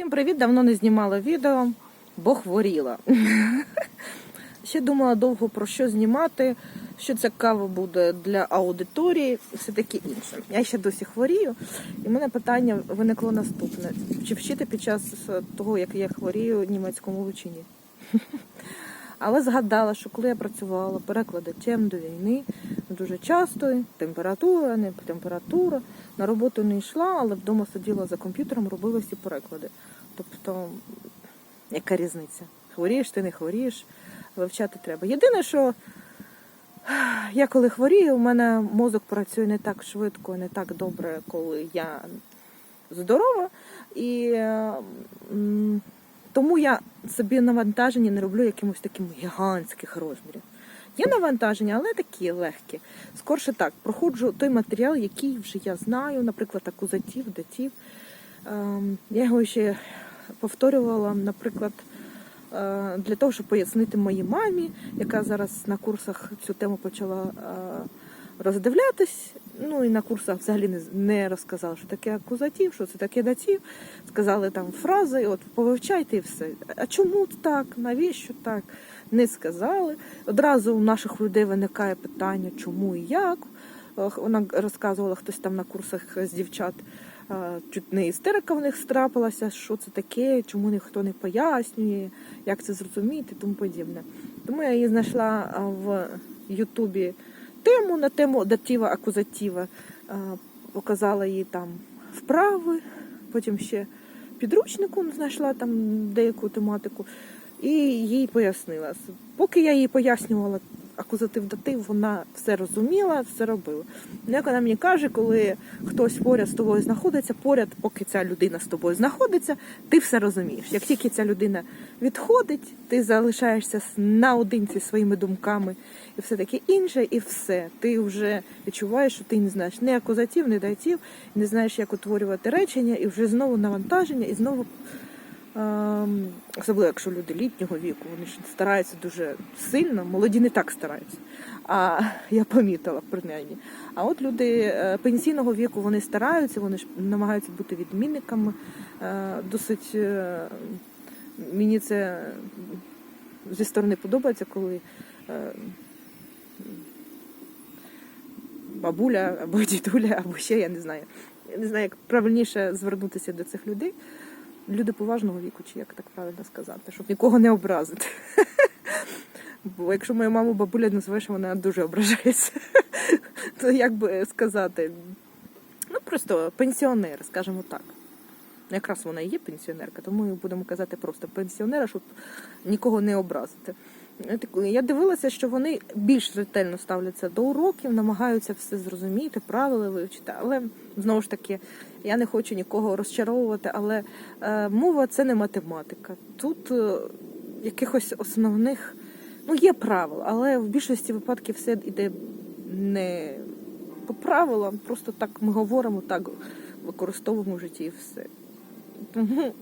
Всім привіт! Давно не знімала відео, бо хворіла. Ще думала довго про що знімати, що цікаво буде для аудиторії все таке інше. Я ще досі хворію, і в мене питання виникло наступне: чи вчити під час того, як я хворію, німецькому чи ні? Але згадала, що коли я працювала перекладачем до війни, дуже часто температура, не температура, на роботу не йшла, але вдома сиділа за комп'ютером, робила всі переклади. Тобто, яка різниця? Хворієш, ти не хворієш, вивчати треба. Єдине, що я коли хворію, у мене мозок працює не так швидко, не так добре, коли я здорова. І м, тому я собі навантаження не роблю якимось таким гігантських розмірів. Є навантаження, але такі легкі. Скорше так, проходжу той матеріал, який вже я знаю, наприклад, акузатив, датів. Ем, Я його ще повторювала, наприклад, е, для того, щоб пояснити моїй мамі, яка зараз на курсах цю тему почала е, роздивлятись. Ну і на курсах взагалі не, не розказала, що таке акузатив, що це таке датів. Сказали там фрази, от повивчайте і все. А чому так? Навіщо так? Не сказали. Одразу у наших людей виникає питання, чому і як. Е, Вона розказувала хтось там на курсах з дівчат. е, Чуть не істерика в них страпилася, що це таке, чому ніхто не пояснює, як це зрозуміти, тому подібне. Тому я її знайшла в Ютубі тему на тему датива акузатива. Показала їй там вправи, потім ще підручнику знайшла там деяку тематику і їй пояснила. Поки я їй пояснювала акузатив датив, вона все розуміла, все робила. Ну, Як вона мені каже, коли хтось поряд з тобою знаходиться, поряд, поки ця людина з тобою знаходиться, ти все розумієш. Як тільки ця людина відходить, ти залишаєшся наодинці своїми думками і все таке інше, і все. Ти вже відчуваєш, що ти не знаєш ні акузатив, ні датів, не знаєш, як утворювати речення, і вже знову навантаження, і знову. Ем, Особливо, якщо люди літнього віку, вони ж стараються дуже сильно, молоді не так стараються. А я помітила принаймні. А от люди е, пенсійного віку вони стараються, вони ж намагаються бути відмінниками. Е, Досить е, мені це зі сторони подобається, коли бабуля або дідуля, або ще я не знаю. Я не знаю, як правильніше звернутися до цих людей люди поважного віку, чи як так правильно сказати, щоб нікого не образити. Бо якщо мою маму бабуля називаєш, вона дуже ображається. То як би сказати, ну просто пенсіонер, скажімо так. Якраз вона і є пенсіонерка, тому будемо казати просто пенсіонера, щоб нікого не образити. Я дивилася, що вони більш ретельно ставляться до уроків, намагаються все зрозуміти, правила вивчити. Але знову ж таки, я не хочу нікого розчаровувати, але е, мова це не математика. Тут е, якихось основних, ну є правила, але в більшості випадків все йде не по правилам, просто так ми говоримо, так використовуємо в житті і все. Тому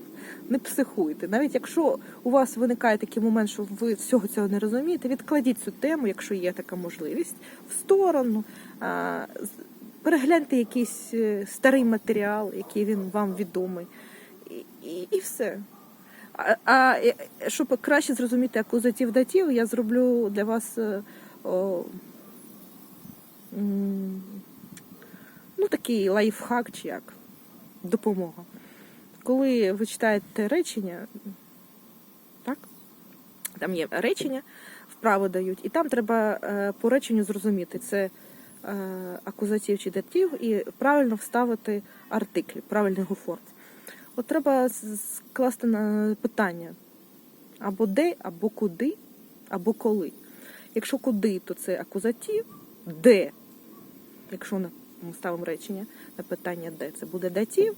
не психуйте. Навіть якщо у вас виникає такий момент, що ви всього цього не розумієте, відкладіть цю тему, якщо є така можливість, в сторону. Перегляньте якийсь е, старий матеріал, який він вам відомий, і, і, і все. А, а е, щоб краще зрозуміти акузатив датів, я зроблю для вас е, о, ну, такий лайфхак чи як допомога коли ви читаєте речення, так? Там є речення, вправо дають, і там треба е, по реченню зрозуміти, це е, акузатив чи датив, і правильно вставити артиклі, правильний гофорт. От треба скласти на питання або де, або куди, або коли. Якщо куди, то це акузатив, де, якщо ми ставимо речення на питання де, це буде датів.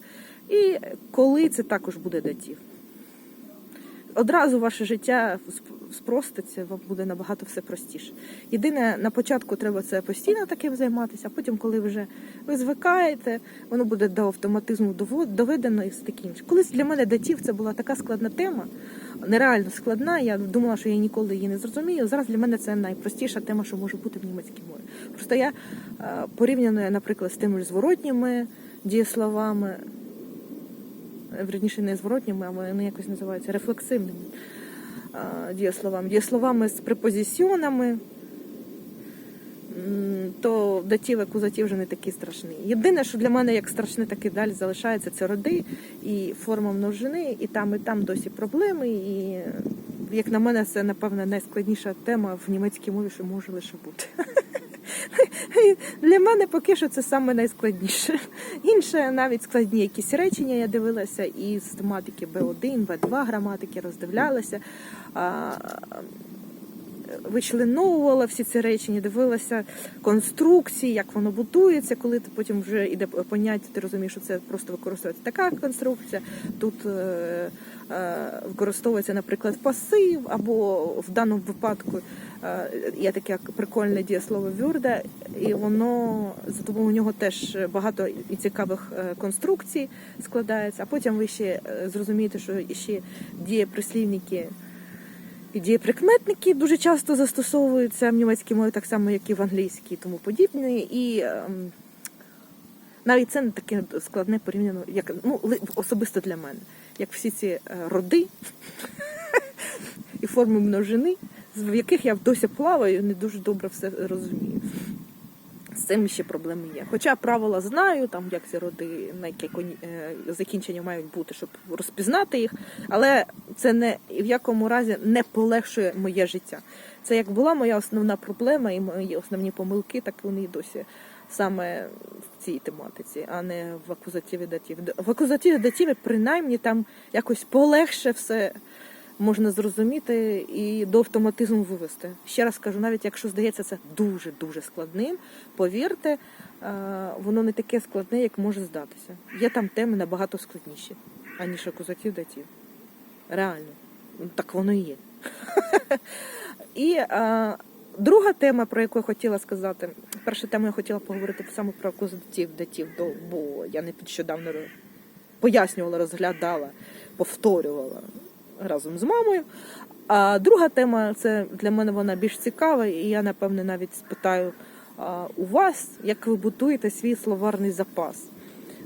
І коли це також буде датів. Одразу ваше життя спроститься, вам буде набагато все простіше. Єдине, на початку треба це постійно таким займатися, а потім, коли вже ви звикаєте, воно буде до автоматизму доведено і все таке інше. Колись для мене датів це була така складна тема, нереально складна. Я думала, що я ніколи її не зрозумію. Зараз для мене це найпростіша тема, що може бути в німецькій мові. Просто я порівняно, наприклад, з тими ж зворотніми дієсловами. Верніше не зворотніми, а вони якось називаються рефлексивними а, дієсловами. Дієсловами з препозиціонами, то датів, акузатив вже не такий страшний. Єдине, що для мене як страшне, так і далі залишається, це роди і форма множини, і там, і там досі проблеми. І, як на мене, це, напевно, найскладніша тема в німецькій мові, що може лише бути. Для мене поки що це саме найскладніше. Інше навіть складні якісь речення я дивилася і з тематики Б1, Б2 граматики роздивлялася. Вичленовувала всі ці речення, дивилася конструкції, як воно будується, коли ти потім вже йде поняття, ти розумієш, що це просто використовується така конструкція. Тут е, е, використовується, наприклад, пасив, або в даному випадку е, є таке прикольне дієслово вюрда, і воно за допомогою нього теж багато і цікавих конструкцій складається. А потім ви ще зрозумієте, що ще дієприслівники і дієприкметники дуже часто застосовуються в німецькій мові, так само, як і в англійській, тому подібне. І ем, навіть це не таке складне порівняно, як ну, особисто для мене, як всі ці е, роди і форми множини, в яких я досі плаваю, не дуже добре все розумію. З цим ще проблеми є. Хоча правила знаю, там як ці роди, на яке закінчення мають бути, щоб розпізнати їх, але це не в якому разі не полегшує моє життя. Це як була моя основна проблема і мої основні помилки, так вони і досі саме в цій тематиці, а не в акузативі датів. В акузативі датіві принаймні там якось полегше все можна зрозуміти і до автоматизму вивести. Ще раз кажу, навіть якщо здається це дуже дуже складним, повірте, е, воно не таке складне, як може здатися. Є там теми набагато складніші, аніж акузатив датів. Реально, так воно і є. І е, друга тема, про яку я хотіла сказати, перша тема я хотіла поговорити саме про акузатив датів, бо я не нещодавно пояснювала, розглядала, повторювала разом з мамою. А друга тема це для мене вона більш цікава, і я напевне навіть спитаю а, у вас, як ви будуєте свій словарний запас.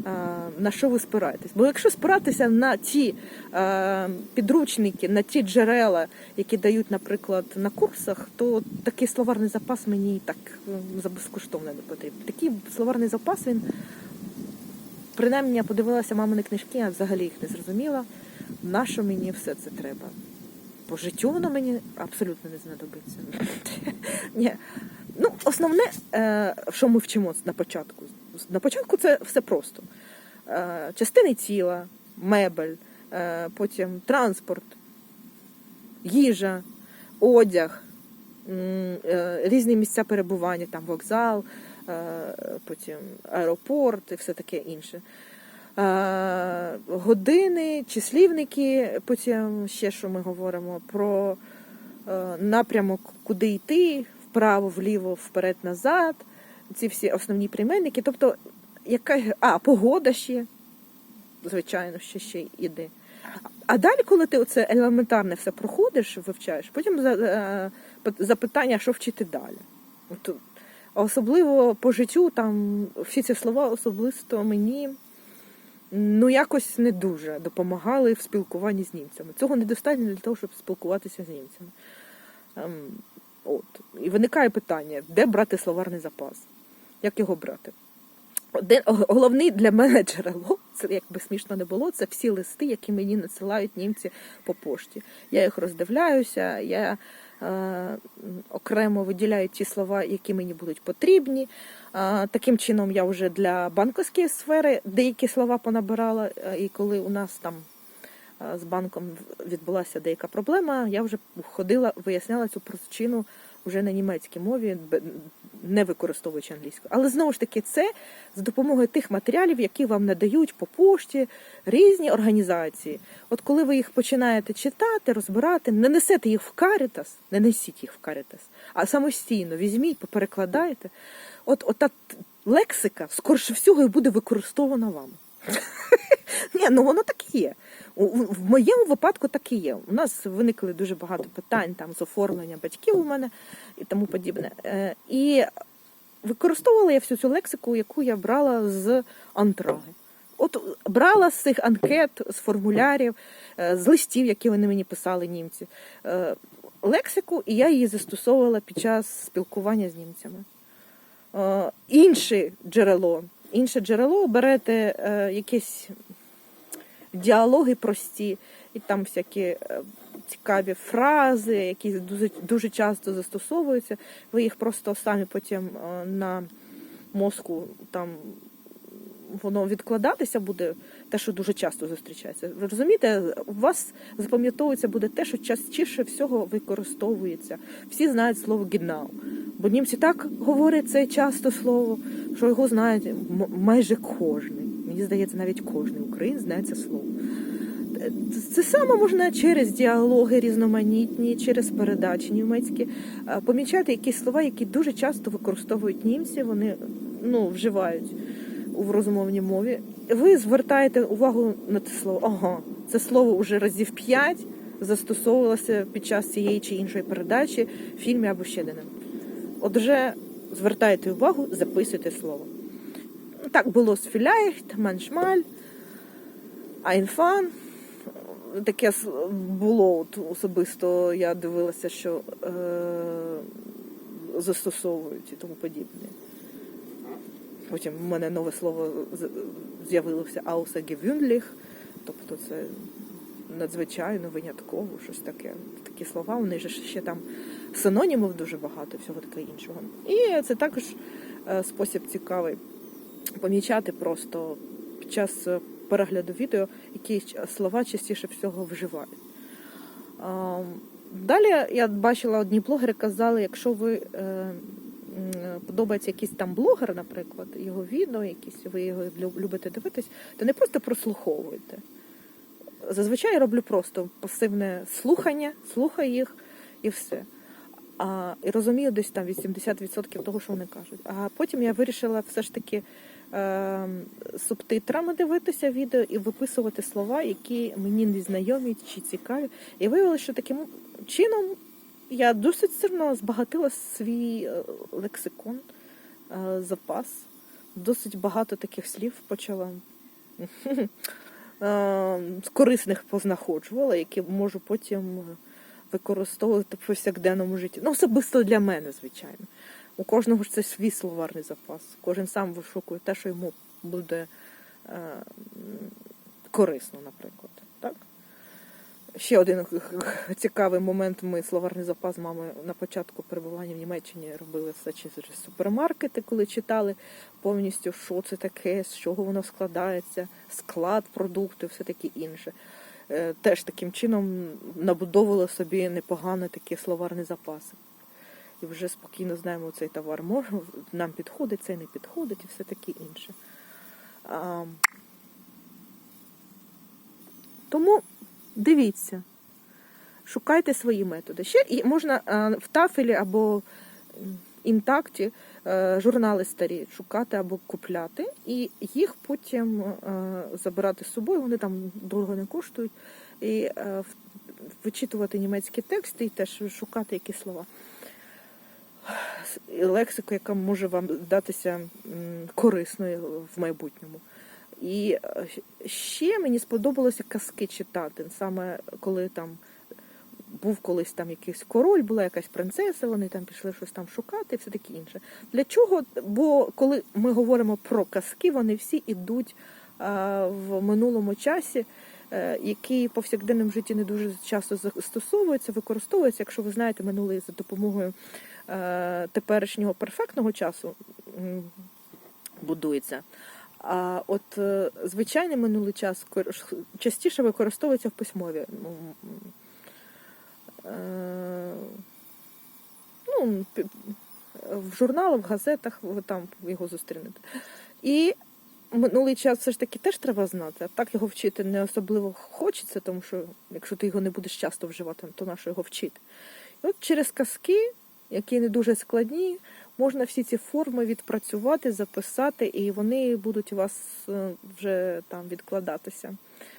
А, На що ви спираєтесь? Бо якщо спиратися на ті е, підручники, на ті джерела, які дають, наприклад, на курсах, то такий словарний запас мені і так е, за безкоштовно не потрібен. Такий словарний запас він принаймні я подивилася мамини книжки, я взагалі їх не зрозуміла. На що мені все це треба? По життю воно мені абсолютно не знадобиться. Ні. Ну, основне, е, що ми вчимо на початку. На початку це все просто. Е, Частини тіла, мебель, е, потім транспорт, їжа, одяг, е, різні місця перебування, там вокзал, потім аеропорт і все таке інше. Години, числівники, потім ще що ми говоримо про напрямок, куди йти, вправо, вліво, вперед, назад. Ці всі основні прийменники. Тобто, яка а, погода ще, звичайно, ще ще йде. А далі, коли ти оце елементарне все проходиш, вивчаєш, потім е, пит- запитання, що вчити далі. От, особливо по життю, там всі ці слова особисто мені ну якось не дуже допомагали в спілкуванні з німцями. Цього недостатньо для того, щоб спілкуватися з німцями. Ем, от. І виникає питання, де брати словарний запас? Як його брати? Один, головний для мене джерело, це як би смішно не було, це всі листи, які мені надсилають німці по пошті. Я їх роздивляюся, я е, окремо виділяю ті слова, які мені будуть потрібні. Е, таким чином, я вже для банковської сфери деякі слова понабирала, е, і коли у нас там е, з банком відбулася деяка проблема, я вже ходила, виясняла цю причину вже на німецькій мові, не використовуючи англійську. Але знову ж таки, це за допомогою тих матеріалів, які вам надають по пошті різні організації. От коли ви їх починаєте читати, розбирати, не несете їх в карітас, не несіть їх в карітас, а самостійно візьміть, поперекладайте. От, от та лексика, скорше всього, і буде використована вами. Ні, ну воно так і є. У- В моєму випадку так і є. У нас виникли дуже багато питань там з оформлення батьків у мене і тому подібне. Е, І використовувала я всю цю лексику, яку я брала з антраги. от брала з цих анкет, з формулярів, е, з листів, які вони мені писали німці, е, лексику, і я її застосовувала під час спілкування з німцями. Е, Інше джерело, інше джерело берете якісь діалоги прості, і там всякі е, цікаві фрази, які дуже, дуже часто застосовуються. Ви їх просто самі потім е, на мозку там воно відкладатися буде, те, що дуже часто зустрічається. Ви розумієте, у вас запам'ятовується буде те, що частіше всього використовується. Всі знають слово «гінау», бо німці так говорять це часто слово, що його знають майже кожний. Мені здається, навіть кожний українець знає це слово. Це саме можна через діалоги різноманітні, через передачі німецькі е, помічати якісь слова, які дуже часто використовують німці. Вони ну, вживають у розмовній мові. Ви звертаєте увагу на це слово. Ага, це слово вже разів п'ять застосовувалося під час цієї чи іншої передачі, в фільмі або ще де. Отже, звертайте увагу, записуйте слово. Так було з Філяєхт, Маншмаль, Айнфан. Таке було от особисто, я дивилася, що е, застосовують і тому подібне. Потім в мене нове слово з'явилося Аусагевюндліх, тобто це надзвичайно винятково, щось таке. Такі слова, вони ж ще там синонімів дуже багато, всього таке іншого. І це також е, спосіб цікавий помічати просто під час е, перегляду відео, які слова частіше всього вживають. Далі я бачила, одні блогери казали, якщо ви е, подобається якийсь там блогер, наприклад, його відео, якісь, ви його любите дивитись, то не просто прослуховуйте. Зазвичай я роблю просто пасивне слухання, слухаю їх і все. А, і розумію десь там 80% того, що вони кажуть. А потім я вирішила все ж таки субтитрами дивитися відео і виписувати слова, які мені не знайомі чи цікаві. І виявилося, що таким чином я досить сильно збагатила свій е, лексикон, е, запас. Досить багато таких слів почала е, з корисних познаходжувала, які можу потім використовувати в повсякденному житті. Ну, особисто для мене, звичайно. У кожного ж це свій словарний запас. Кожен сам вишукує те, що йому буде е, корисно, наприклад. Так? Ще один цікавий момент. Ми словарний запас з мамою на початку перебування в Німеччині робили все через супермаркети, коли читали повністю, що це таке, з чого воно складається, склад продукту, все таке інше. Е, Теж таким чином набудовували собі непогані такі словарні запаси. І вже спокійно знаємо, цей товар може, нам підходить, цей не підходить і все таке інше. А, тому дивіться, шукайте свої методи. Ще і можна в тафелі або інтакті е, журнали старі шукати або купляти, і їх потім е, забирати з собою. Вони там довго не коштують. І е, вичитувати німецькі тексти і теж шукати якісь слова. Лексику, яка може вам здатися корисною в майбутньому. І е, ще мені сподобалося казки читати. Саме коли там був колись там якийсь король, була якась принцеса, вони там пішли щось там шукати і все таке інше. Для чого? Бо коли ми говоримо про казки, вони всі йдуть а, в минулому часі, е, який повсякденному житті не дуже часто застосовується, використовується, якщо ви знаєте, минулий за допомогою е, теперішнього перфектного часу будується. А от е, звичайний минулий час частіше використовується в письмові. Ну, е, ну, в журналах, в газетах ви там його зустрінете. І минулий час все ж таки теж треба знати, а так його вчити не особливо хочеться, тому що якщо ти його не будеш часто вживати, то на що його вчити? І от через казки, які не дуже складні, можна всі ці форми відпрацювати, записати, і вони будуть у вас е, вже там відкладатися.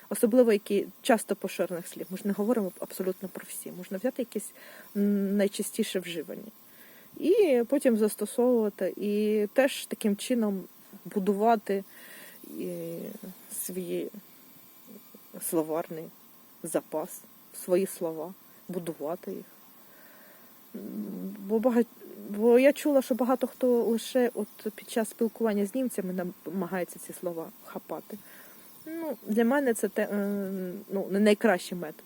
Особливо які часто поширених слів. Ми ж не говоримо абсолютно про всі. Можна взяти якісь найчастіше вживані. І потім застосовувати, і теж таким чином будувати свій словарний запас, свої слова, будувати їх. Бо, багать... Бо я чула, що багато хто лише от під час спілкування з німцями намагається ці слова хапати. Ну, для мене це те, е, ну, не найкращий метод.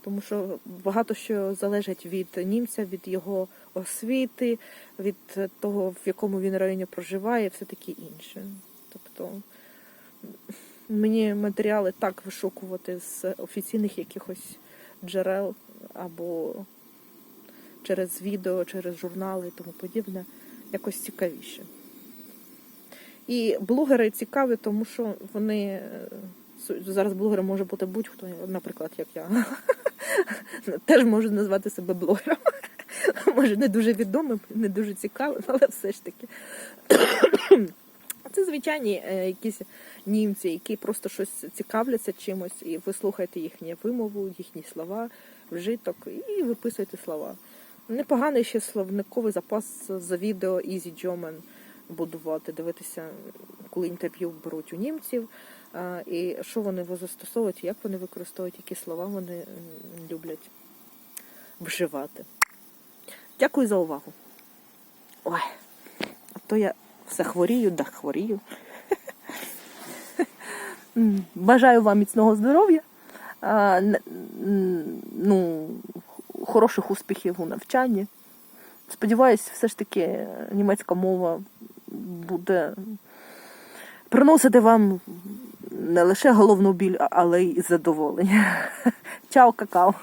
Тому що багато що залежить від німця, від його освіти, від того, в якому він районі проживає, все таке інше. Тобто мені матеріали так вишукувати з офіційних якихось джерел або через відео, через журнали і тому подібне, якось цікавіше. І блогери цікаві, тому що вони е, зараз блогером може бути будь-хто, наприклад, як я. Теж можу назвати себе блогером. Може, не дуже відомим, не дуже цікавим, але все ж таки. Це звичайні е, якісь німці, які просто щось цікавляться чимось, і ви слухаєте їхню вимову, їхні слова, вжиток, і виписуєте слова. Непоганий ще словниковий запас за відео Easy German будувати, дивитися, коли інтерв'ю беруть у німців, і що вони застосовують, як вони використовують, які слова вони люблять вживати. Дякую за увагу. Ой, а то я все хворію, да хворію. Бажаю вам міцного здоров'я, ну, хороших успіхів у навчанні. Сподіваюсь, все ж таки німецька мова буде приносити вам не лише головну біль, але й задоволення. Чао, какао!